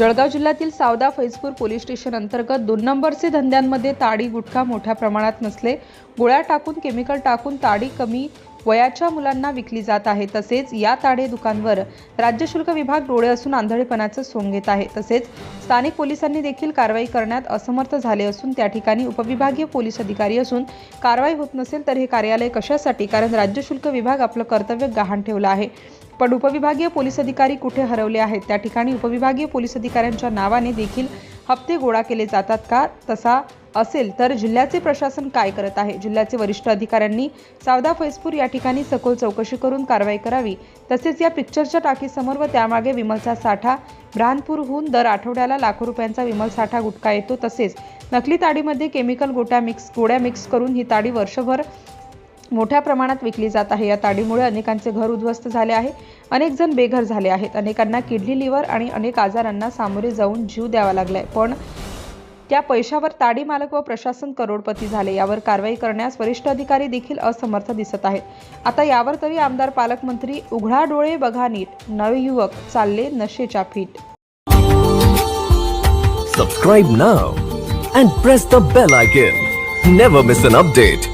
जळगाव जिल्ह्यातील Savda Faizpur police station अंतर्गत दोन नंबरचे धंद्यांमध्ये ताडी गुटखा मोठ्या प्रमाणात नसले. गोळ्या टाकून केमिकल टाकून ताडी कमी वयाच्या मुलांना विकली जात आहे. तसेच या ताडे दुकानवर राज्य शुल्क विभाग डोळे असून आंधळेपणाचं सोंग घेत आहे. तसेच स्थानिक पोलिसांनी देखील कारवाई करण्यात असमर्थ झाले असून त्या ठिकाणी उपविभागीय पोलीस अधिकारी असून कारवाई होत नसेल तर हे कार्यालय कशासाठी? कारण राज्य शुल्क विभाग आपलं कर्तव्य गहाण ठेवलं आहे. पण उपविभागीय पोलीस अधिकारी कुठे हरवले आहेत? त्या ठिकाणी उपविभागीय पोलीस अधिकाऱ्यांच्या नावाने देखील हप्ते गोळा केले जातात का? तसा असेल तर जिल्ह्याचे प्रशासन काय करत आहे? जिल्ह्याचे वरिष्ठ अधिकाऱ्यांनी सावदा फैजपूर या ठिकाणी सखोल चौकशी करून कारवाई करावी. तसेच या पिक्चरच्या टाकीसमोर व त्यामागे विमलचा साठा ब्रानपूरहून दर आठवड्याला लाखो रुपयांचा विमल साठा गुटखा येतो. तसेच नकली ताडीमध्ये केमिकल गोट्या मिक्स गोळ्या मिक्स करून ही ताडी वर्षभर मोठ्या प्रमाणात विकली जात आहे. या ताडीमुळे अनेकांचे घर उद्ध्वस्त झाले आहे. अनेक जण बेघर झाले आहेत. अनेकांना किडनी लिव्हर आणि अनेक आजारांना सामोरे जाऊन जीव द्यावा लागलाय. पण त्या पैशावर ताडी मालक व प्रशासन करोडपती झाले. यावर कारवाई करण्यास वरिष्ठ अधिकारी देखील असमर्थ दिसत आहेत. आता यावर तरी आमदार पालकमंत्री उघडा डोळे बघा नीट. नवयुवक चालले नशेच्या feet subscribe now and press the bell icon never miss an update